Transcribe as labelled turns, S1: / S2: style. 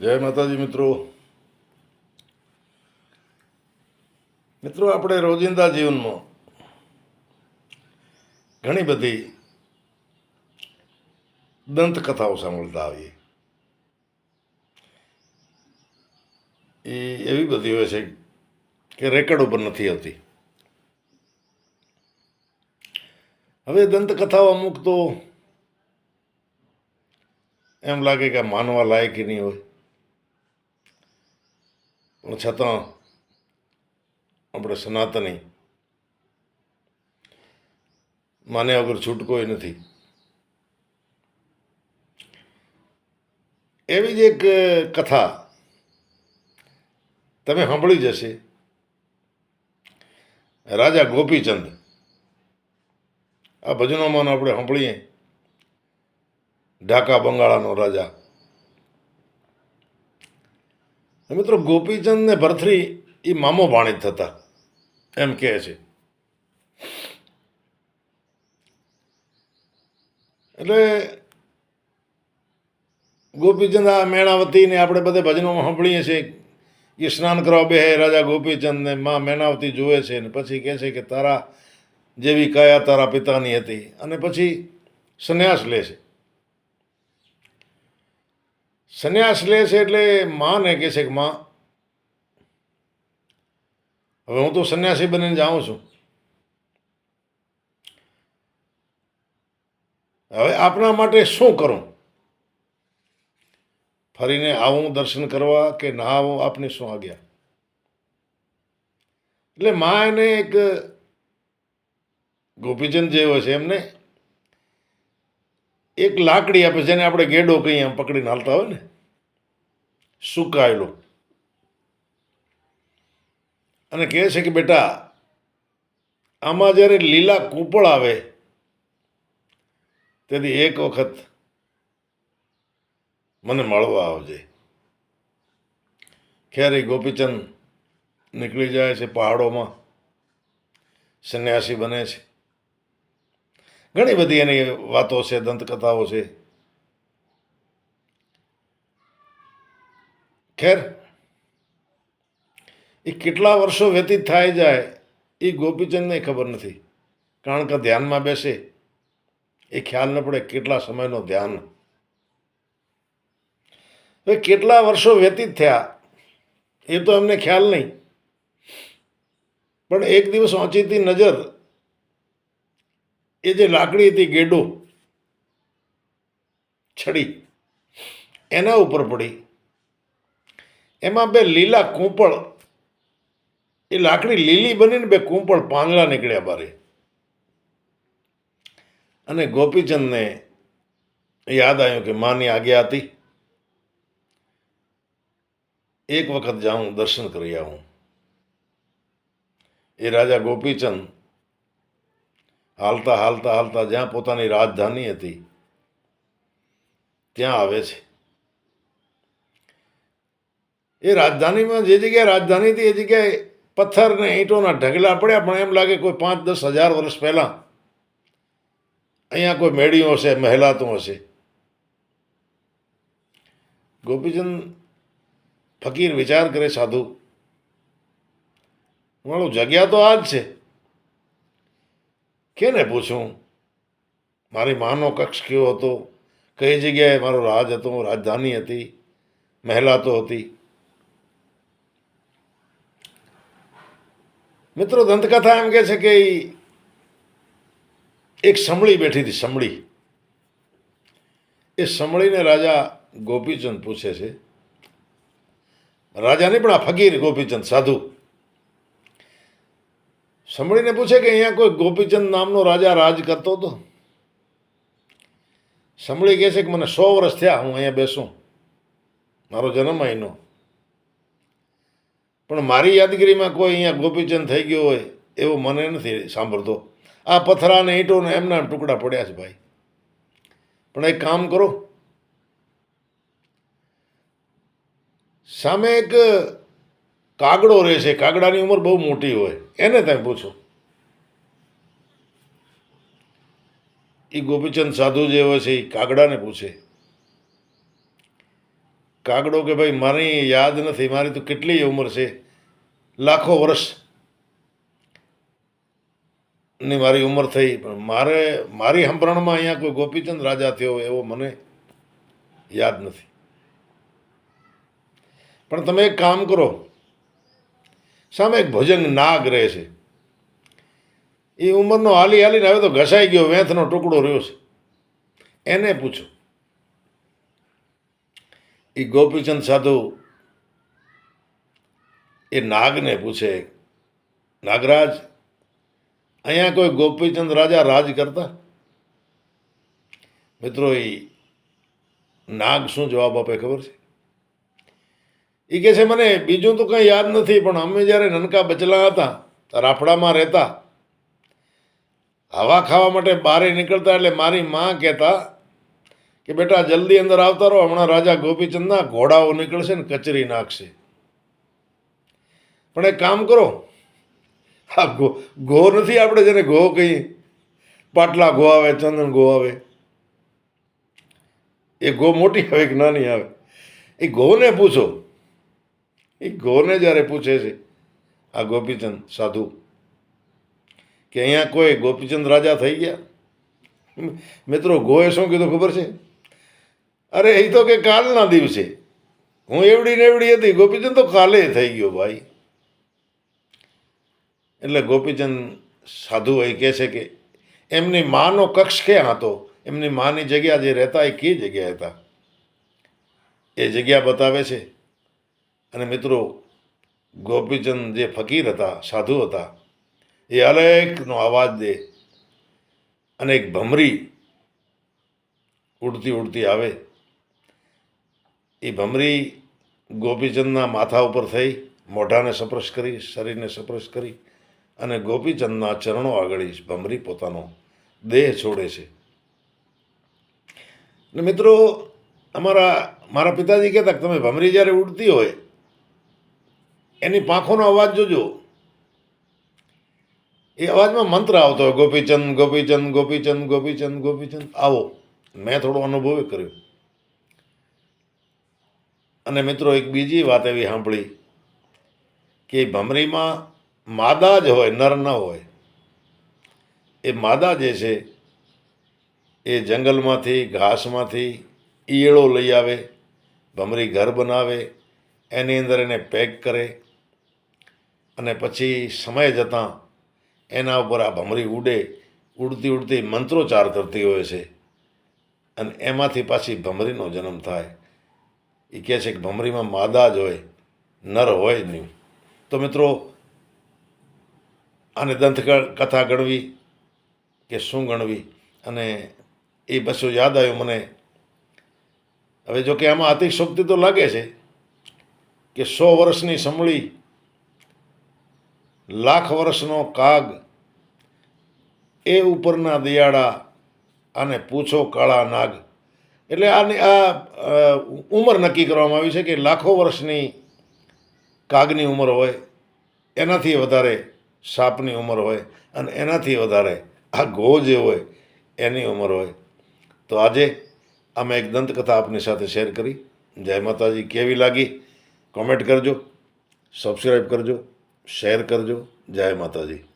S1: જય માતાજી, મિત્રો. મિત્રો, આપણે રોજિંદા જીવનમાં ઘણી બધી દંતકથાઓ સાંભળતા આવીએ. એ એવી બધી હોય છે કે રેકર્ડ ઉપર નથી આવતી. હવે દંતકથાઓ અમુક તો એમ લાગે કે માનવા લાયક નહીં હોય. પણ છતાં આપણે સનાતની માન્યા વગર છૂટકો નથી. એવી જ એક કથા તમે સાંભળી જશે. રાજા ગોપીચંદ, આ ભજનોમાં આપણે સાંભળીએ. ઢાકા બંગાળાનો રાજા. મિત્રો ગોપીચંદ ને ભરથરી એ મામો ભાણેજ થતા. એમ કહે છે. એટલે ગોપીચંદ આ મેણાવતીને આપણે બધે ભજનોમાં સાંભળીએ છીએ એ સ્નાન કરવા બેહે રાજા ગોપીચંદ ને માં મેણાવતી જુએ છે ને પછી કહે છે કે તારા જેવી કાયા તારા પિતાની હતી. અને પછી સંન્યાસ લે છે. સંન્યાસ લે છે એટલે માને કહે છે કે માં, હવે હું તો સંન્યાસી બનીને જાઉં છું. હવે આપણા માટે શું કરું? ફરીને આવું દર્શન કરવા કે ના આવું આપને શું આજ્ઞા એટલે મા એને એક ગોપીચંદ જેવો છે એમને એક લાકડી આપે જેને આપણે ગેડો કહીએ આમ પકડીને હાલતા હોય ને, સુકાયેલો. અને કહે છે કે બેટા, આમાં જ્યારે લીલા કૂંપળ આવે, તેથી એક વખત મને મળવા આવજે. ખેર ગોપીચંદ નીકળી જાય છે પહાડોમાં, સંન્યાસી બને છે. ઘણી બધી એની વાતો છે, દંતકથાઓ છે. ખેર એ કેટલા વર્ષો વ્યતીત થાય જાય એ ગોપીચંદને ખબર નથી. કારણ કે ધ્યાનમાં બેસે, એ ખ્યાલ ન પડે કેટલા સમયનો ધ્યાન. હવે કેટલા વર્ષો વ્યતીત થયા, એ તો એમને ખ્યાલ નહીં. પણ એક દિવસ વાંચીતી નજર એ જે લાકડી હતી ગેડો, છડી, એના ઉપર પડી. એમાં બે લીલા કૂંપળ, એ લાકડી લીલી બનીને બે કૂંપળ પાંદડા નીકળ્યા બારે. અને ગોપીચંદને યાદ આવ્યું કે માની આજ્ઞા હતી, એક વખત જાઉં, દર્શન કરી આવું. એ રાજા ગોપીચંદ હાલતા હાલતા હાલતા જ્યાં પોતાની રાજધાની હતી, ત્યાં આવે છે. એ રાજધાનીમાં જે જગ્યાએ રાજધાની હતી, એ જગ્યાએ પથ્થર ને ઈંટોના ઢગલા પડ્યા, પણ એમ લાગે કોઈ પાંચ, દસ હજાર વર્ષ પહેલાં અહીંયા કોઈ મેળીઓ હશે, મહેલાતું હશે. ગોપીચંદ ફકીર વિચાર કરે સાધુ, મારું જગ્યા તો આ જ છે. કેને પૂછું? મારી માનો કક્ષ કયો હતો? કઈ જગ્યાએ મારો રાજ હતો? રાજધાની હતી? મહેલાતો હતી. મિત્રો, દંતકથા એમ કહે છે કે એક સમળી બેઠી હતી, સમળી. એ સમળીને રાજા ગોપીચંદ પૂછે છે. રાજાની પણ આ ફકીર ગોપીચંદ સાધુ. સમળીને પૂછે કે અહીંયા કોઈ ગોપીચંદ નામનો રાજા રાજ કરતો હતો? સમળી કહે છે કે મને સો વર્ષ થયા હું અહીંયા બેસું. મારો જન્મ અહીંનો. પણ મારી યાદગીરીમાં કોઈ અહીંયા ગોપીચંદ થઈ ગયો હોય એવો મને નથી સાંભળતો. આ પથરા ને ઈંટો ને એમના ટુકડા પડ્યા છે ભાઈ. પણ એક કામ કરો. સામે એક કાગડો રહે છે, કાગડાની ઉંમર બહુ મોટી હોય. એને તમે પૂછો. એ ગોપીચંદ સાધુ જે હોય છે એ કાગડાને પૂછે. કાગડો કે ભાઈ, મારી યાદ નથી, મારી તો કેટલી ઉંમર છે? લાખો વર્ષ. ની મારી ઉંમર થઈ, પણ મારે, મારી સંભરણમાં અહીંયા કોઈ ગોપીચંદ રાજા થયો એવો મને યાદ નથી. પણ તમે એક કામ કરો સામે એક ભજંગ નાગ રહે છે. એ ઉંમરનો હાલી હાલીને હવે તો ઘસાઈ ગયો, વેંથનો ટુકડો રહ્યો છે. એને પૂછો. એ ગોપીચંદ સાધુ એ નાગને પૂછે, નાગરાજ, અહીંયા કોઈ ગોપીચંદ રાજા રાજ કરતા? મિત્રો એ નાગ શું જવાબ આપે ખબર છે? એ કહે છે, મને બીજું તો કંઈ યાદ નથી, પણ અમે જ્યારે નનકા બચલા હતા રાફડામાં રહેતા. હવા ખાવા માટે બહારે નીકળતા એટલે મારી માં કહેતા કે, બેટા, જલ્દી અંદર આવતા રહો, હમણાં રાજા ગોપીચંદના ઘોડાઓ નીકળશે ને કચરી નાખશે. પણ એક કામ કરો હા ગો ગો નથી આપણે જેને ગો કહીએ. પાટલા ગો આવે, ચંદન ગો આવે. એ ગો મોટી આવે કે નાની આવે. એ ગોને પૂછો એ ગોને જ્યારે પૂછે છે, આ ગોપીચંદ સાધુ, કે અહીંયા કોઈ ગોપીચંદ રાજા થઈ ગયા? મિત્રો, ગોએ શું કીધું ખબર છે? અરે, એ તો કે કાલના દિવસે. હું એવડી ને એવડી હતી. ગોપીચંદ તો કાલે થઈ ગયો ભાઈ. એટલે ગોપીચંદ સાધુ એ કહે છે કે, એમની માનો કક્ષ ક્યાં હતો? એમની માની જગ્યા જે રહેતા એ કઈ જગ્યા હતા? એ જગ્યા બતાવે છે. અને મિત્રો, ગોપીચંદ જે ફકીર હતા, સાધુ હતા, એ અલેકનો અવાજ દે અને એક ભમરી ઉડતી ઉડતી આવે. એ ભમરી ગોપીચંદના માથા ઉપર થઈ, મોઢાને સ્પર્શ કરી, શરીરને સ્પર્શ કરી અને ગોપીચંદના ચરણો આગળ ભમરી પોતાનો દેહ છોડે છે. ને મિત્રો, અમારા, મારા પિતાજી કહેતા તમે ભમરી જ્યારે ઉડતી હોય એની પાંખોનો અવાજ જોજો. એ અવાજમાં મંત્ર આવતો હોય, ગોપીચંદ ગોપીચંદ ગોપીચંદ ગોપીચંદ ગોપીચંદ. આવો. મેં થોડો અનુભવ કર્યો. અને મિત્રો, એક બીજી વાત એવી સાંભળી કે ભમરીમાં માદા જ હોય, નર ન હોય. એ માદા જે છે, એ જંગલમાંથી, ઘાસમાંથી ઈયળો લઈ આવે, ભમરી ઘર બનાવે, એની અંદર એને પેક કરે અને પછી સમય જતાં એના ઉપર આ ભમરી ઉડે, ઉડતી ઉડતી મંત્રોચ્ચાર કરતી હોય છે. અને એમાંથી પાછી ભમરીનો જન્મ થાય. એ કહે છે કે ભમરીમાં માદા જ હોય, નર હોય નહીં. તો મિત્રો, આને દંત કથા ગણવી કે શું ગણવી? અને એ બસો યાદ આવ્યું મને. હવે જો કે આમાં અતિશોક્તિ તો લાગે છે કે સો વર્ષની સમળી લાખ વર્ષનો કાગ, એ ઉપરના દિયાળા અને પૂછો કાળા નાગ. એટલે આની આ ઉંમર નક્કી કરવામાં આવી છે કે લાખો વર્ષની કાગની ઉંમર હોય, એનાથી વધારે સાપની ઉંમર હોય અને એનાથી વધારે આ ગો જે હોય, એની ઉંમર હોય. તો આજે અમે એક દંતકથા આપની સાથે શેર કરી. જય માતાજી. કેવી લાગી? કોમેન્ટ કરજો સબસ્ક્રાઈબ કરજો. શેર કરજો. જય માતાજી.